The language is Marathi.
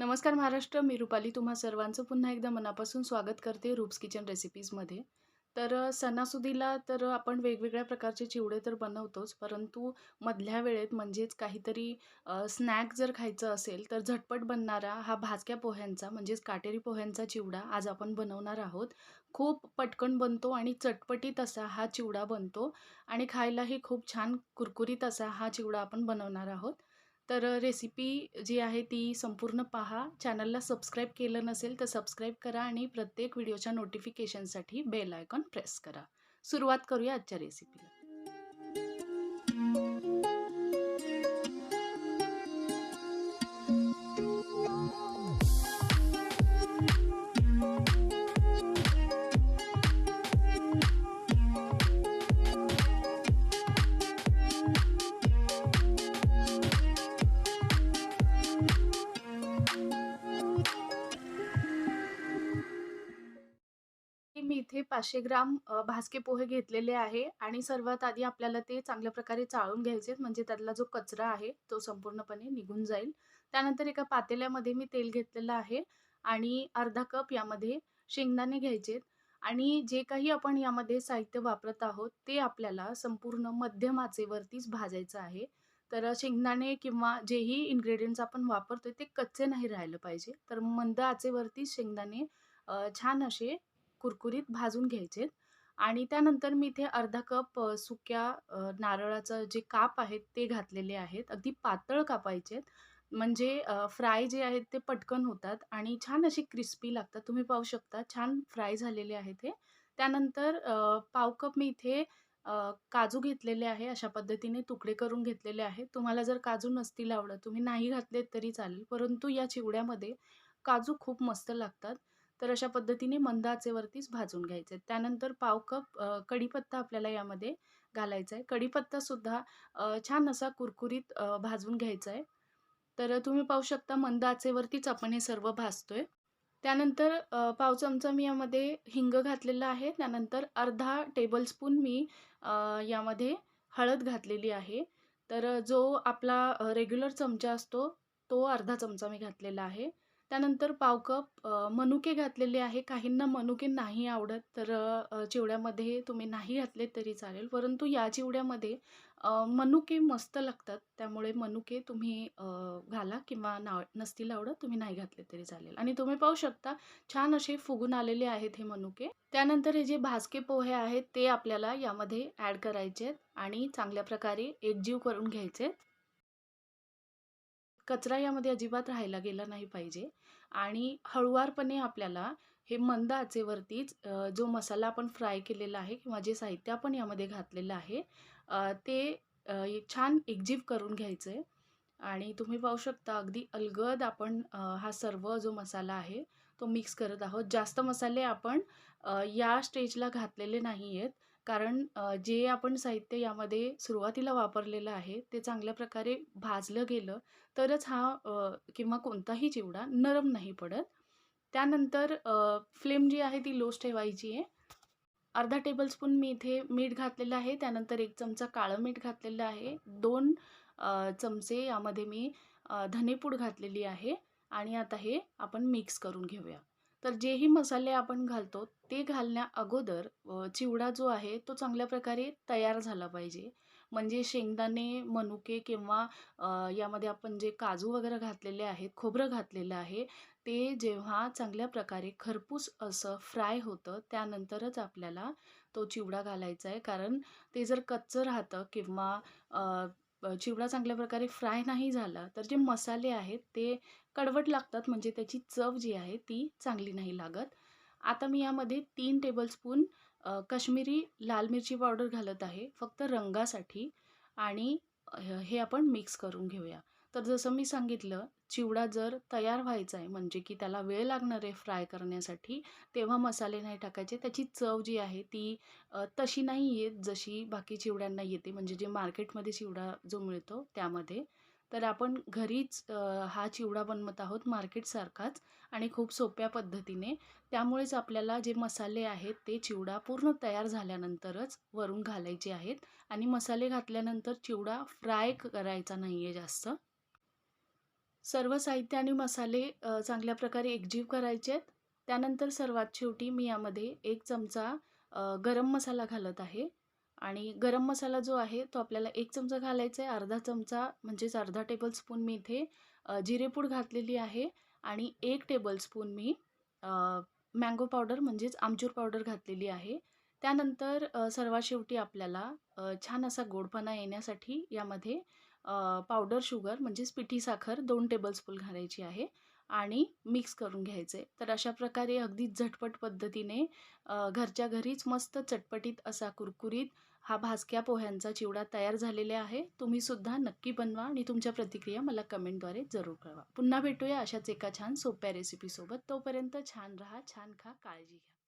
नमस्कार महाराष्ट्र मी रुपाली. तुम्हा सर्वांचं पुन्हा एकदा मनापासून स्वागत करते रूप्स किचन रेसिपीजमध्ये तर सणासुदीला तर आपण वेगवेगळ्या प्रकारचे चिवडे तर बनवतोच परंतु मधल्या वेळेत म्हणजेच काहीतरी स्नॅक जर खायचं असेल तर झटपट बनणारा हा भाजक्या पोह्यांचा म्हणजेच काटेरी पोह्यांचा चिवडा आज आपण बनवणार आहोत. खूप पटकन बनतो आणि चटपटीत असा हा चिवडा बनतो आणि खायलाही खूप छान कुरकुरीत असा हा चिवडा आपण बनवणार आहोत. तर रेसिपी जी आहे ती संपूर्ण पहा. चॅनलला सबस्क्राईब केलं नसेल तर सबस्क्राईब करा आणि प्रत्येक व्हिडिओच्या नोटिफिकेशनसाठी बेल आयकॉन प्रेस करा. सुरुवात करूया आजच्या रेसिपीला पाचशे ग्राम भासके भाजके पोहे घेतलेले आहे आणि सर्वात आधी आपल्याला ते चांगल्या प्रकारे चाळून घ्यायचे आहेत म्हणजे त्यातला जो कचरा आहे तो संपूर्णपणे निघून जाईल. त्यानंतर एका पातेल्यामध्ये मी तेल घेतलेलं आहे आणि अर्धा कप यामध्ये शेंगदाणे घ्यायचे आहेत आणि जे काही आपण यामध्ये साहित्य वापरत आहोत ते आपल्याला संपूर्ण मध्यम आचेवरतीच भाजायचं आहे. तर शेंगदाणे किंवा जेही इन्ग्रेडियंट्स आपण वापरतोय ते कच्चे नाही राहिलं पाहिजे. तर मंद आचेवरतीच शेंगदाणे छान असे कुरकुरीत भाजून घ्यायचेत आणि त्यानंतर मी इथे अर्धा कप सुक्या नारळाचं जे काप आहेत ते घातलेले आहेत. अगदी पातळ कापायचेत म्हणजे फ्राय जे आहेत ते पटकन होतात आणि छान अशी क्रिस्पी लागतात. तुम्ही पाहू शकता छान फ्राय झालेले आहेत ते त्यानंतर पाव कप मी इथे काजू घेतलेले आहे. अशा पद्धतीने तुकडे करून घेतलेले आहेत तुम्हाला जर काजू नसतील आवडत तुम्ही नाही घातलेत तरी चालेल. परंतु या चिवड्यामध्ये काजू खूप मस्त लागतात. तर अशा पद्धतीने मंद आचेवरतीच भाजून घ्यायचे त्यानंतर पाव कप कढीपत्ता आपल्याला यामध्ये घालायचा आहे. कढीपत्तासुद्धा छान असा कुरकुरीत भाजून घ्यायचा आहे. तर तुम्ही पाहू शकता मंद आचेवरतीच आपण हे सर्व भाजतोय. त्यानंतर पाव चमचा मी यामध्ये हिंग घातलेला आहे. त्यानंतर अर्धा टेबलस्पून मी यामध्ये हळद घातलेली आहे. तर जो आपला रेग्युलर चमचा असतो तो अर्धा चमचा मी घातलेला आहे. त्यानंतर पाव कप मनुके घातलेले आहे. काहींना मनुके नाही आवडत तर चिवड्यामध्ये तुम्ही नाही घातले तरी चालेल. परंतु या चिवड्यामध्ये मनुके मस्त लागतात. त्यामुळे मनुके तुम्ही घाला किंवा ना नसतील आवडत तुम्ही नाही घातले तरी चालेल. आणि तुम्ही पाहू शकता छान असे फुगून आलेले आहेत हे मनुके. त्यानंतर हे जे भाजके पोहे आहेत ते आपल्याला यामध्ये ॲड करायचे आहेत आणि चांगल्या प्रकारे एकजीव करून घ्यायचे आहेत. कचरा यामध्ये अजिबात राहायला गेला नाही पाहिजे. आणि हळुवारपणे आपल्याला हे मंद आचेवरतीच जो मसाला आपण फ्राय केलेला आहे किंवा जे साहित्य आपण यामध्ये घातलेलं आहे ते छान एकजीव करून घ्यायचं आहे आणि तुम्ही पाहू शकता अगदी अलगद आपण हा सर्व जो मसाला आहे तो मिक्स करत आहोत. जास्त मसाले आपण या स्टेजला घातलेले नाही आहेत कारण जे आपण साहित्य यामध्ये सुरुवातीला वापरलेलं आहे ते चांगल्या प्रकारे भाजलं गेलं तरच हा किंवा कोणताही चिवडा नरम नाही पडत. त्यानंतर फ्लेम जी आहे ती लोस ठेवायची आहे. अर्धा टेबलस्पून मी इथे मीठ घातलेलं आहे. त्यानंतर एक चमचा काळं मीठ घातलेलं आहे. दोन चमचे यामध्ये मी धनेपूड घातलेली आहे आणि आता हे आपण मिक्स करून घेऊया. तर जेही मसाले आपण घालतो ते घालण्या अगोदर चिवडा जो आहे तो चांगल्या प्रकारे तयार झाला पाहिजे. म्हणजे शेंगदाणे, मनुके किंवा यामध्ये आपण जे काजू वगैरे घातलेले आहेत, खोबरं घातलेलं आहे, ते जेव्हा चांगल्या प्रकारे खरपूस असं फ्राय होतं, त्यानंतरच आपल्याला तो चिवडा घालायचा आहे. कारण ते जर कच्चं राहतं किंवा चिवडा चांगल्या प्रकारे फ्राय नाही झाला, तर जे मसाले आहेत ते कडवट लागतात. म्हणजे त्याची चव जी आहे ती चांगली नाही लागत. आता मी यामध्ये तीन टेबलस्पून अ, काश्मीरी लाल मिरची पावडर घालत आहे, फक्त रंगासाठी आणि हे आपण मिक्स करून घेऊया. तर जसं मी सांगितलं, चिवडा जर तयार व्हायचा आहे, म्हणजे की त्याला वेळ लागणार आहे फ्राय करण्यासाठी, तेव्हा मसाले नाही टाकायचे. त्याची चव जी आहे ती तशी नाही येत जशी बाकी चिवड्यांना येते, म्हणजे जे मार्केटमध्ये चिवडा जो मिळतो त्यामध्ये. तर आपण घरीच हा चिवडा बनवत आहोत मार्केटसारखाच आणि खूप सोप्या पद्धतीने. त्यामुळेच आपल्याला जे मसाले आहेत ते चिवडा पूर्ण तयार झाल्यानंतरच वरून घालायचे आहेत आणि मसाले घातल्यानंतर चिवडा फ्राय करायचा नाही आहे जास्त. सर्व साहित्य आणि मसाले चांगल्या प्रकारे एकजीव करायचे आहेत. त्यानंतर सर्वात शेवटी मी यामध्ये एक चमचा गरम मसाला घालत आहे आणि गरम मसाला जो आहे तो आपल्याला एक चमचा घालायचा आहे. अर्धा चमचा म्हणजेच अर्धा टेबलस्पून मी इथे जिरेपूड घातलेली आहे आणि एक टेबलस्पून मी मँगो पावडर म्हणजेच आमचूर पावडर घातलेली आहे. त्यानंतर सर्वात शेवटी आपल्याला छान असा गोडपणा येण्यासाठी यामध्ये पावडर शुगर म्हणजेच पिठी साखर दोन टेबलस्पून घालायची आहे आणि मिक्स करून घ्यायचं आहे. तर अशा प्रकारे अगदी झटपट पद्धतीने घरच्या घरीच मस्त चटपटीत असा कुरकुरीत हा भाजक्या पोह्यांचा चिवडा तयार झालेला आहे. तुम्ही सुद्धा नक्की बनवा आणि तुमच्या प्रतिक्रिया मला कमेंटद्वारे जरूर कळवा. पुन्हा भेटूया अशाच एका छान सोप्या रेसिपीसोबत. तोपर्यंत छान राहा, छान खा, काळजी घ्या.